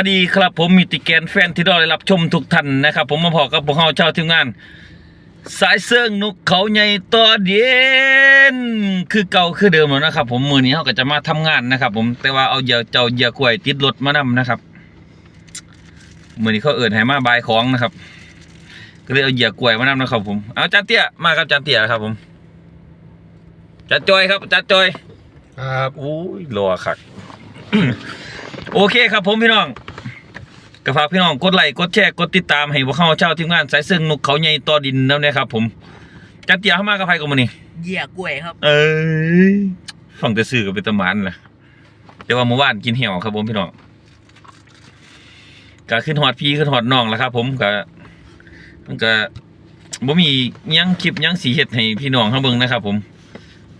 สวัสดีครับผมมิติแกนแฟนที่ได้รับชมทุกท่านนะครับ ผมมาพอกับพวกเราเจ้าทีมงาน สายเสื่องนกเขาใหญ่ต่อเดียนคือเก่าคือเดิมแล้วนะครับ ผมมือนี้เขาก็จะมาทำงานนะครับ ผมแต่ว่าเอาเหยื่อเจ้าเหยื่อกล้วยติดรถมานำนะครับมือนี้เขาเอินให้มาบายของนะครับ ก็เลยเอาเหยื่อกล้วยมานำนะครับผมเอาจานเตี้ยมาครับจานเตี้ยครับผมจัดจอยครับจัดจอย ครับอุ้ยรอคักโอเคครับผมพี่น้อง ก็ฝากพี่น้องกดไลค์กดแชร์กดติดตามให้พวกเขาเช่าทีมงานสายเสื่องนกเขาใหญ่ต่อดินแล้วนะครับผมจัดเตียเข้ามากับใครกันมานี่เหยี่ยกล้วยครับ เอ้ยฟังแต่สื่อกับเป็นตะหมานแหละแต่ว่าเมื่อวานกินเหี่ยวครับผมพี่น้องก็ขึ้นหอดพี่ขึ้นหอดน้องแล้วครับ ผมก็มันก็บ่มีหยังคลิปหยังสีเห็ดให้พี่น้องเขาเบิ่งนะครับ ผม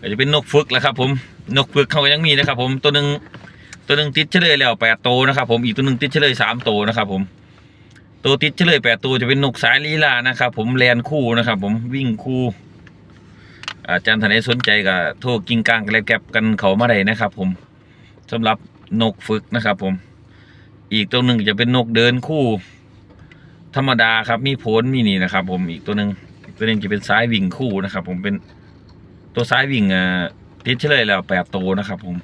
ก็จะเป็นนกฝึกแหล้วครับ ผมนกฝึกเขาก็ยังมีนะครับ ผมตัวหนึ่ง ตัวหนึ่งติดเฉลยแล้วแปดตัวนะครับผมอีกตัวหนึ่งติดเฉลยสามตัวนะครับผมตัวติดเฉลยแปดตัวจะเป็นนกสายลีลานะครับผมแลนคู่นะครับผมวิ่งคู่อาจารย์ท่านใดสนใจก็โทรกิ่งกลางแกลบแก็บกันเขามาได้นะครับผมสำหรับนกฝึกนะครับผม อีกตัวหนึ่งจะเป็นนกเดินคู่ ธรรมดาครับมีโผลมีนี่นะครับ ผมอีกตัวหนึ่งตัวหนึ่งจะเป็นสายวิ่งคู่นะครับ ผมเป็นตัวสายวิ่งอ่าติดเฉลยแล้วแปดตัวนะครับผม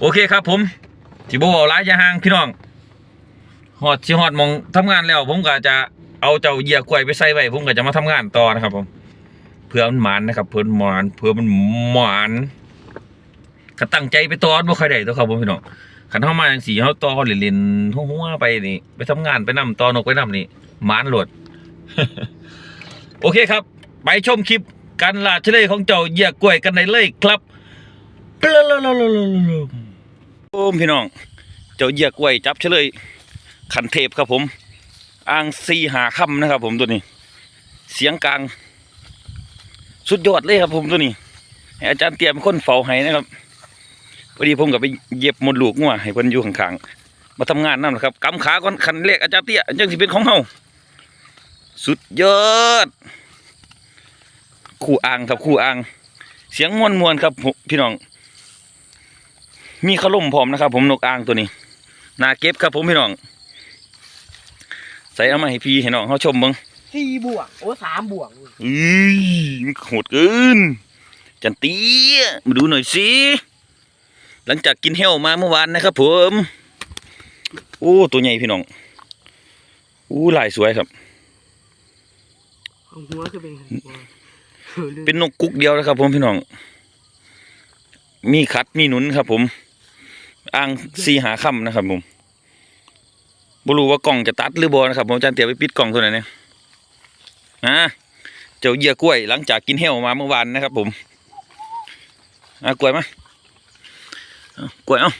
โอเคครับผมที่บอกร้ายอยาห่างพี่น้องหอดชิหอดมองทำงานแล้ว ผมก็จะเอาเจ้าเหยี่ยกล้วยไปใส่ไว้ผมก็จะมาทำงานต่อนะครับ ผม เพื่อมันหมานนะครับ เพื่อมันหมานเพื่อมันหมานก็ตั้งใจไปตอนบ่ค่อยได้ตัวครับผมพี่น้องขันเข้ามาอย่างสีเขาต่อเล่นๆหัวๆไปนี่ไปทำงานไปนำต่อนกไปนำนี่หมานโหลด โอเคครับ ไปชมคลิปการลาเฉลยของเจ้าเหยียกกล้วยกันได้เลยครับ มพี่น้อง เจ้าเหยียกกล้จับเฉลย ขันเทพครับผม อ่างซีหาค่ำนะครับผมตัวนี้ เสียงกลาง สุดยอดเลยครับผมตัวนี้อาจารย์เตรียมคนเฝ้าให้นะครับพอดีผมกับไปเย็บมดลูกงัวให้เพิ่นอยู่ข้างๆมาทำงานนั่นแหละครับกำขาก่อนขันเลขอาจารย์เตี้ยจังสิเป็นของเฮาสุดยอด คู่อ่างครับคู่อ่าง เสียงมวนมวนๆครับผมพี่น้อง มีขลุ่มพร้อมนะครับ ผมนกอ่างตัวนี้นาเก็บครับผมพี่น้อง ใส่เอามาให้พี่ให้น้องเขาชมเบิ่งสี่บวกโอ้สามบวกอุ้ยมันโหดเกินจันเตี้ยมาดูหน่อยสิหลังจากกินเฮลมาเมื่อวานนะครับ ผมโอ้ตัวใหญ่พี่น้องอู้ลายสวยครับหัวคือเป็นหัวเป็นนกกุ๊กเดียวนะครับ ผมพี่น้อง มีขัดมีหนุนครับ ผม อ่างสีหาค่ำนะครับผมบรู้ว่ากล่องจะตัดหรือบอนะครับผมอาจารย์เตี๋ยไปปิดกล่องตัวไหนเนี่ยฮะเจ้าเหยี่ยกล้วย หลังจากกินเฮลมาเมื่อวานนะครับ ผมอะกล้วยมาเอากล้วยเอา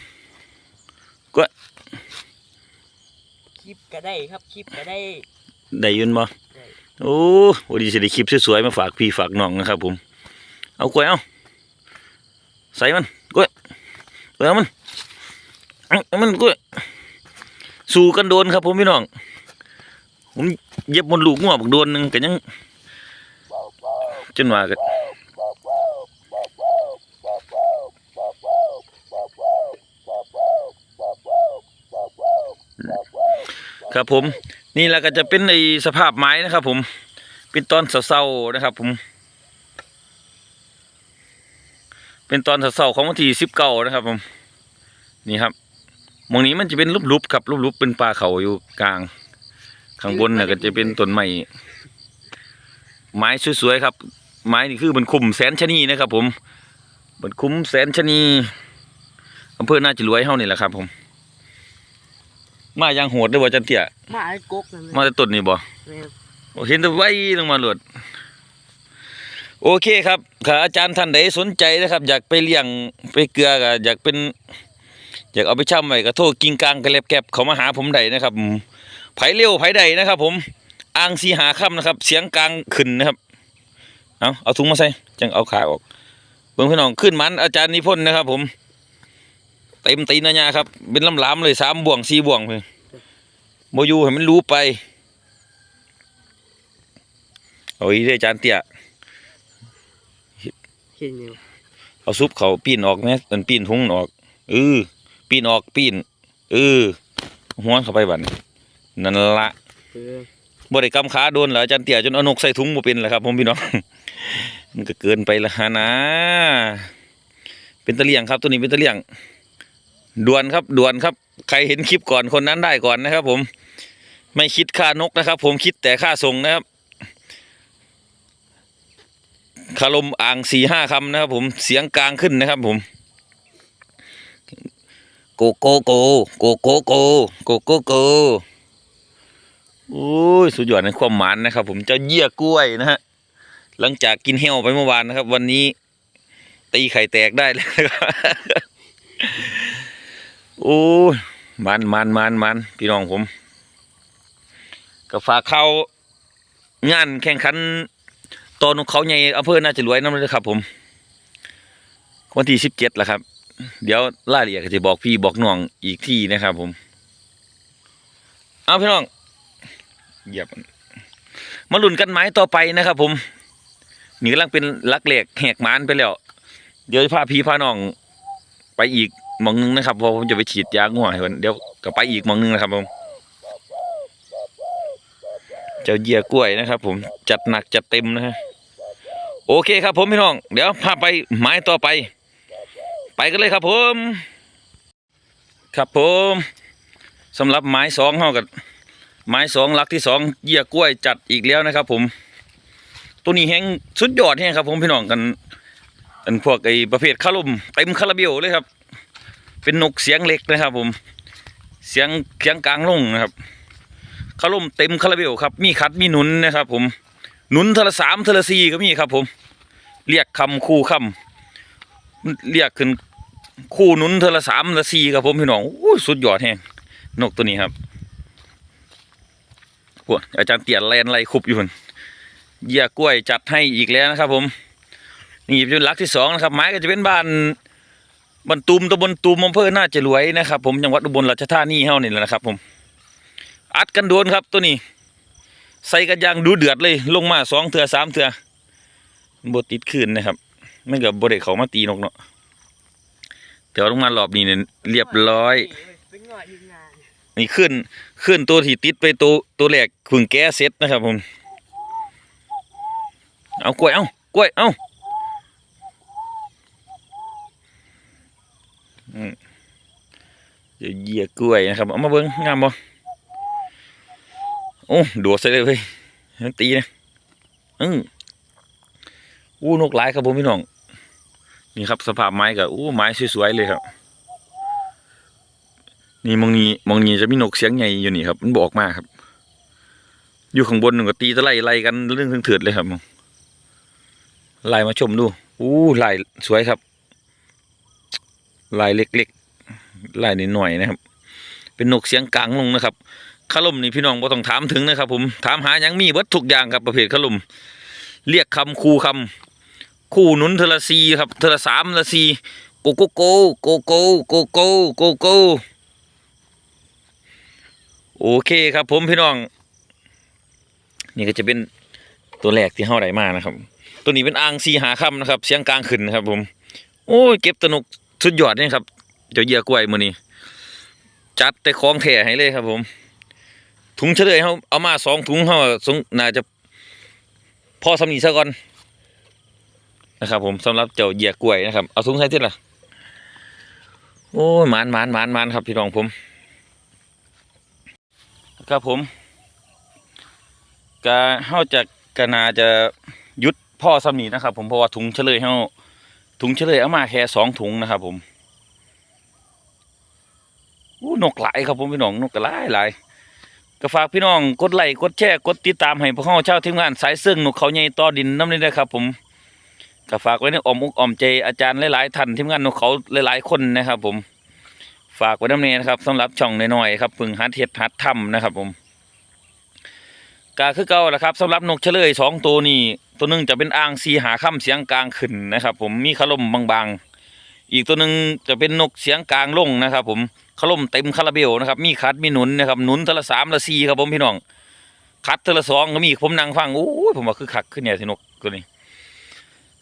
คลิปก็ได้ครับคลิปก็ได้ได้ยินบ่ได้โอ้วันนี้จะได้คลิปสวยๆมาฝากพี่ฝากน้องนะครับ ผม เอากล้วยเอาใส่มันกล้วยกล้วยเอามันเอา มันกล้วยสู้กันโดนครับ ผมพี่น้อง ผมเย็บหมดลูกงัวบักโดนหนึ่งกันยังจนว่ากันครับผมนี่แหละก็จะเป็นในสภาพไม้นะครับ ผมเป็นตอนเศร้าๆนะครับ ผม เป็นตอนเศร้าๆของวันที่สิบเก้านะครับ ผม นี่ครับ มองนี้มันจะเป็นรูปๆครับรูปๆเป็นป่าเขาอยู่กลาง ข้างบนเนี่ยก็จะเป็นต้นไม้ไม้สวยๆครับ ไม้นี่คือมันคุ้มแสนชะนีนะครับ ผมมันคุ้มแสนชะนีอำเภอน่าจะรวยเฮานี่แหละครับ ผม มาอย่างโหดด้วยว่าจันเตี้ยมาไอ้กกนั่นเลยมาแต่ต้นนี่บ่แม่นโอเห็นแต่ไว้ลงมาหลดโอเคครับถ้าอาจารย์ท่านใดสนใจนะครับ อยากไปเลี้ยงไปเกลือก็อยากเป็น อยากเอาไปช่ำไว้ก็โทรกิ่งกลางกระเล็บแก็บเขามาหาผมได้นะครับอืมไผเร็วไผใดนะครับ ผมอ่างสีหาค่ำนะครับ เสียงกลางขึ้นนะครับ เอาเอาถุงมาใส่จังเอาขาออกเบิ่งพี่น้องขึ้นมันอาจารย์นิพนธ์นะครับ ผมเต็มตีนนะเนี่ยครับ เป็นลำลามเลยสามบ่วงสี่บ่วงเลยโมยูให้มันรู้ไปโอ้ยได้จานเตี้ยเห็นอยู่เอาซุปเขาปีนออกไหมมันปีนทุงออกเออ ปีนออกปีนเออหัวเข้าไปบัดนี้นั่นละคือบ่ได้กำขาโดนเหรออาจารย์เตี่ยจนเอานกใส่ถุงบ่เป็นแหละครับผมพี่น้อง มันก็เกินไปละฮะนะ เป็นตะเลียงครับตัวนี้เป็นตะเลียงด่วนครับด่วนครับ ใครเห็นคลิปก่อนคนนั้นได้ก่อนนะครับ ผม ไม่คิดค่านกนะครับ ผมคิดแต่ค่าส่งนะครับคารมอ่างสี่ห้าคำนะครับ ผมเสียงกลางขึ้นนะครับ ผม โกโกโกโกโกโกโกโกโกโอ้ยสุดยอดในความหมานนะครับ ผมเจ้าเยี่ยกล้วยนะฮะหลังจากกินเหี้ยวไปเมื่อวานนะครับ วันนี้ ตีไข่แตกได้แล้วครับโอ้ยมันมันมันมันพี่น้องผมก็ฝากเข้างานแข่งขันตอนเขาใหญ่อำเภอน่าจะรวยน้ำเลยครับผม วันที่สิบเจ็ดแหละครับ เดี๋ยวรายละเอียดก็จะบอกพี่บอกน้องอีกที่นะครับ ผม เอาพี่น้องเหยียบมาลุ้นกันไม้ต่อไปนะครับ ผมนี่กำลังเป็นลักเหล็กแหกมานไปแล้ว เดี๋ยวจะพาพี่พาน้องไปอีกมองนึงนะครับพราะผมจะไปฉีดยาง่วงให้เพิ่นเดี๋ยวก็ไปอีกมองนึงนะครับ ผม เจ้าเหยี่ยกล้วยนะครับ ผมจัดหนักจัดเต็มนะฮะโอเคครับ ผมพี่น้อง เดี๋ยวพาไปไม้ต่อไป ไปกันเลยครับผม ครับผมสำหรับไม้สองเท่ากับไม้สองลักที่สองเหยี่ยกล้วยจัดอีกแล้วนะครับ ผม ตัวนี้แห้งสุดยอดแห้งครับ ผมพี่น้องกันเป็นพวกไอ้ประเภทคาร่มเต็มคาราเบลเลยครับ เป็นนกเสียงเล็กนะครับ ผม เสียงเสียงกลางลงนะครับคาร่มเต็มคาราเบลครับ มีคัดมีหนุนนะครับ ผมหนุนเทละสามเทละสี่ก็มีครับ ผม เรียกคำคู่คำเรียกขึ้น คู่นุนเทอละสามละสี่ครับผมพี่น้องโอ้สุดยอดแห้งนกตัวนี้ครับพวกอาจารย์เตียนแลนไล่คุบอยู่นเหยี่ยกล้วยจัดให้อีกแล้วนะครับ ผม นี่เป็นลักที่สองนะครับ ไม้ก็จะเป็นบ้านบ้านตูมตำบลตูมอำเภอน่าจะรวยนะครับ ผมจังหวัดอุบลราชธานีเฮานี่แหละนะครับ ผม อัดกันโดนครับตัวนี้ ใส่กันยางดูเดือดเลย ลงมาสองเถื่อสามเถื่อบติดขึ้นนะครับ ไม่กับบริเขามาตีนกเนาะ แต่ว่าลงมารอบนี้เนี่ยเรียบร้อย เป็นงอทีมงานนี่ขึ้นขึ้นตัวที่ติดไปตัวตัวแรกเพึ่งแก้เซ็ตนะครับผม เอากล้วยเอากล้วยเอาอืมเดี๋ยวเหยียกล้วยนะครับเอามาเบิ้งงามบ่โอ้โดดใส่เลยเว้ยมันตีนะอืมอู้นกหลายครับผมพี่น้อง นี่ครับสภาพไม้กับอู้ไม้สวยๆเลยครับ นี่มองนี้มองนี้จะมีนกเสียงใหญ่อยู่นี่ครับมันบอกมากครับ อยู่ข้างบนหนึ่งก็ตีตะไลไลกันเรื่องถึงเถือดเลยครับไลมาชมดูอู้ลายสวยครับ ลายเล็กๆลายนิดหน่อยนะครับ เป็นนกเสียงกลางลงนะครับขลุมนี่พี่น้องบ่ต้องถามถึงนะครับผมถามหายังมีวัตทุกอย่างครับประเภทขลุมเรียกคำคูคำ คู่หนุนเทละซีครับเทละสามเทละซีโกโกโกโกโกโกโกโกโกโอเคครับผมพี่น้อง นี่ก็จะเป็นตัวแรกที่เฮาได้มานะครับ ตัวนี้เป็นอ่างสีหาค่ำนะครับ เสียงกลางขึ้นนะครับ ผม โอ้ยเก็บตนุกสุดยอดนี่ครับเจ้าเยี่ยกล้วยมือนี้จัดแต่ของแท้ให้เลยครับ ผม ถุงเฉลยเขาเอามาสองถุงเขาสงน่าจะพอสำนีซะก่อน นะครับ ผมสำหรับเจ้าเหยี่ยกล้วยนะครับเอาถุงใส่ที่ละโอ้ยหมานหมานหมานหมานครับพี่น้องผมครับผมกะเฮาจะกนาจะยุดพ่อซ้ำนี้นะครับ ผมเพราะว่าถุงเฉลยเฮาถุงเฉลยเอามาแค่สองถุงนะครับ ผมอู้นกหลายครับผมพี่น้องนกก็หลายหลายก็ฝากพี่น้องกดไลค์กดแชร์กดติดตามให้พวกเฮาเช่าวทีมงานสายเสื่งนกเขาใหญ่ต่อดินน้ำนี้นะครับผม ก็ฝากไว้ในอ้อมอกอมใจอาจารย์หลายๆท่านทีมงานนกเขาหลายๆคนนะครับ ผม ฝากไว้น้ำเนนะครับสำหรับช่องน้อยๆครับพึ่งฮัดเฮ็ดฮัดทำนะครับ ผมกาคือเก่าแหละครับสำหรับนกเฉลยสองตัวนี้ตัวหนึงจะเป็นอ่างสีหาค่ำเสียงกลางขึ้นนะครับ ผมมีขล่มบางๆ อีกตัวหนึ่งจะเป็นนกเสียงกลางลงนะครับ ผมขล่มเต็มคาราเบลนะครับ มีคัดมีหนุนนะครับหนุนทละสามละสี่ครับผมพี่น้องคัดทละสองก็มีผมนั่งฟังโอ้ยผมว่าคือคักขึ้นเนี่ยสินกตัวนี้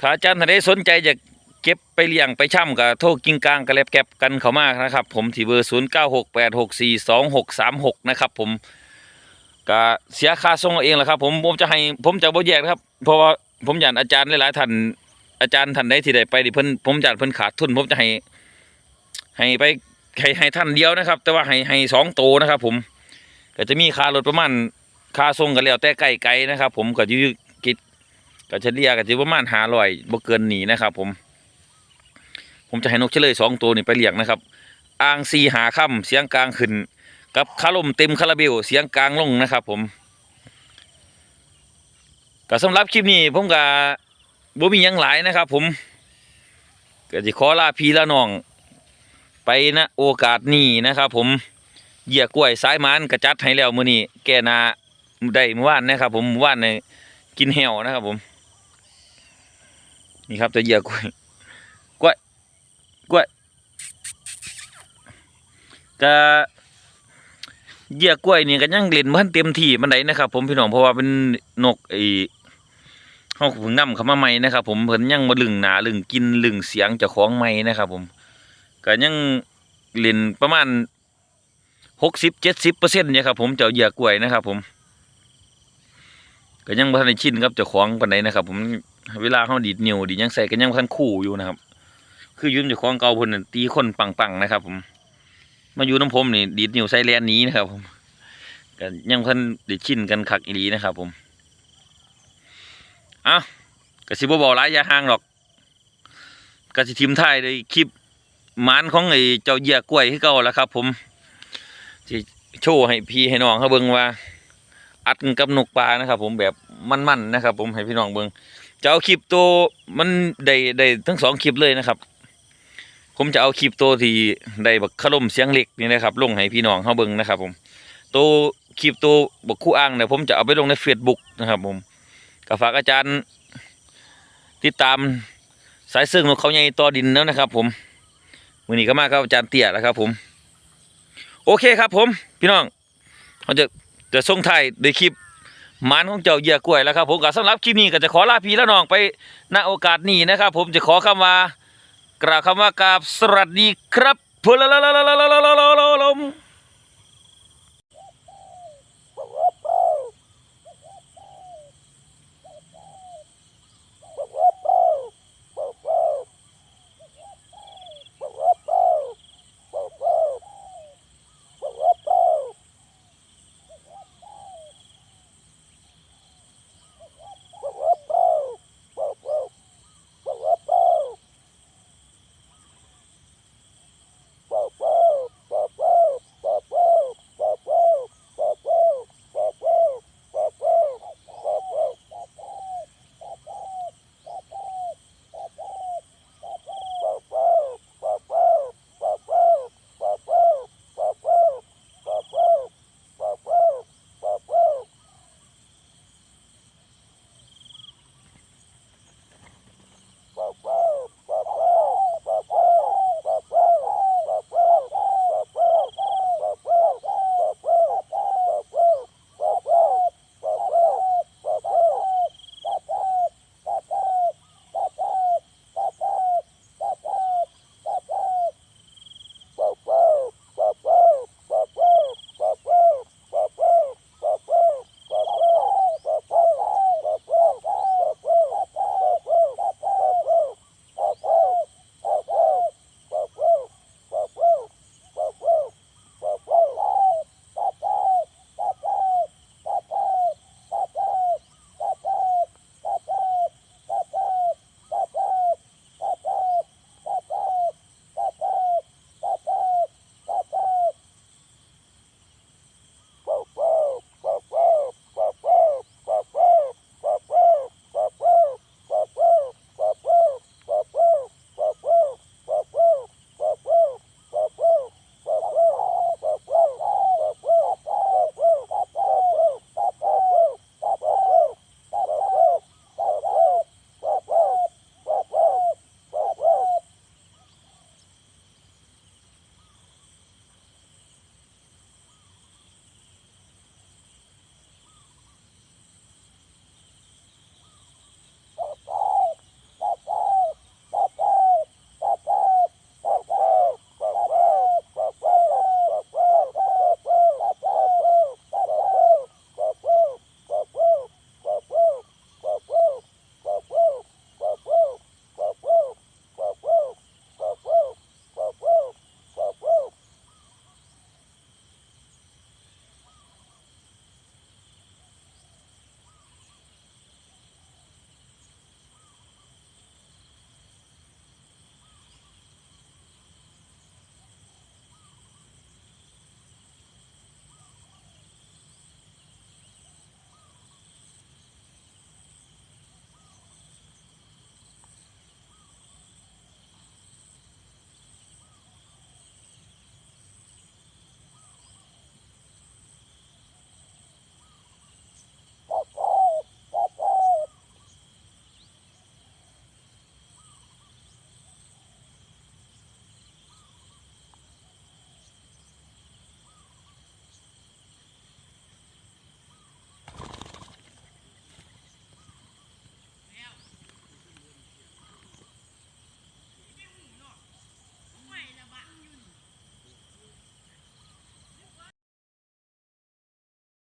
ข้าอาจารย์ท่านใดสนใจอยากเก็บไปเลี้ยงไปช่ำกับโทรกิ้งกลางกระแลบแก็บกันเขามากนะครับ ผมที่เบอร์0 9 6 8 6 4 2 6 3 6นะครับ ผมก็เสียค่าส่งเองแหละครับ ผมผมจะให้ผมจะบ่แยกครับ เพราะว่าผมอยากอาจารย์หลายๆท่านอาจารย์ท่านใดที่ได้ไปดิเพิ่นผมอยากเพิ่นขาดทุนผมจะให้ ให้ไปให้ให้ท่านเดียวนะครับ แต่ว่าให้ให้สองโตนะครับ ผม ก็จะมีค่ารถประมาณค่าส่งกันแล้วแต่ไกลไกลๆนะครับ ผมก็อยู่ ก็เฉลี่ยก็จะประมาณหาร้อยบ่เกินนี้นะครับ ผม ผมจะให้นกเฉลยสองตัวนี่ไปเลี้ยงนะครับอ่างสีหาค่ำเสียงกลางขึ้น กับคาลมเต็มคาราเบลเสียงกลางลงนะครับ ผมก็สำหรับคลิปนี้ผมก็บ่มียังหลายนะครับ ผมก็จะขอลาพี่ละน้อง ไปนะโอกาสนี้นะครับ ผมเหยียกล้วยสายมันกระจัดให้แล้วมื้อนี้แกนาได้เมื่อวานนะครับ ผมเมื่อวานเนี่ยกินแหวนะครับผม นี่ครับตัวเหยียกล้วยกล้วยกล้วยก็เหยียกล้วยนี่ก็ยังเล่นบ่ทันเต็มที่มันไดนะครับ ผมพี่น้องเพราะว่าเป็นนกไอ้เฮาเพิ่งนำเข้ามาใหม่นะครับ ผมเพิ่นยังบ่ลึงหนาลึงกินลึงเสียงเจ้าของใหม่นะครับ ผมก็ยังเล่นประมาณหกสิบเจ็ดสิบเปอร์เซ็นต์เนี่ยครับผมเจ้าเหยื่อกล้วยนะครับ ผมก็ยังบ่ทันได้ชินกับเจ้าของปานใดนะครับ ผม เวลาเขาดีดนิ้วดีดยังใส่ก็ยังบ่ทันคู่อยู่นะครับ คือยืมจ้าของเก่าพนน่ะตีคนปังๆนะครับ ผม มาอยู่น้ำผมนี่ดีดนิ้วใส่แลนนี้นะครับ ผมก็ยังบ่ทันได้ชินกันคักอีหลีนะครับ ผมเอ้าก็สิบบอกหลายยาห่างหรอกก็สิทิมไทยด้วยคลิปมานของไอ้เจ้าเหยี่ยกล้วยที่เก่าแล้วครับ ผมที่โชว์ให้พี่ให้น้องเขาเบิ่งว่า อัดกับนกปลานะครับ ผมแบบมันๆนะครับ ผมให้พี่น้องเบิ่ง จะเอาคลิปตัวมันได้ได้ทั้งสองคลิปเลยนะครับ ผมจะเอาคลิปตัวที่ได้บักขล่มเสียงเล็กนี่นะครับลงให้พี่น้องเขาเบิ่งนะครับ ผมตัวคลิปตัวบักคู่อ้างเนี่ยผมจะเอาไปลงใน Facebook นะครับ ผมก็ฝากอาจารย์ติดตามสายซึ่งนกเขาใหญ่ต่อดินแล้วนะครับ ผมมือนี้ก็มากครับอาจารย์เตี้ยแล้วครับ ผม โอเคครับ ผม พี่น้องเราจะจะส่งท้ายด้วยคลิป หมันของเจ้าเหยื่อกล้วยแล้วครับผมก็สำหรับคลิปนี้ก็จะขอลาพี่และน้องไปณโอกาสนี้นะครับ ผมจะขอคำว่ากราบคำว่ากราบสวัสดีครับพลลลลลลลลลลล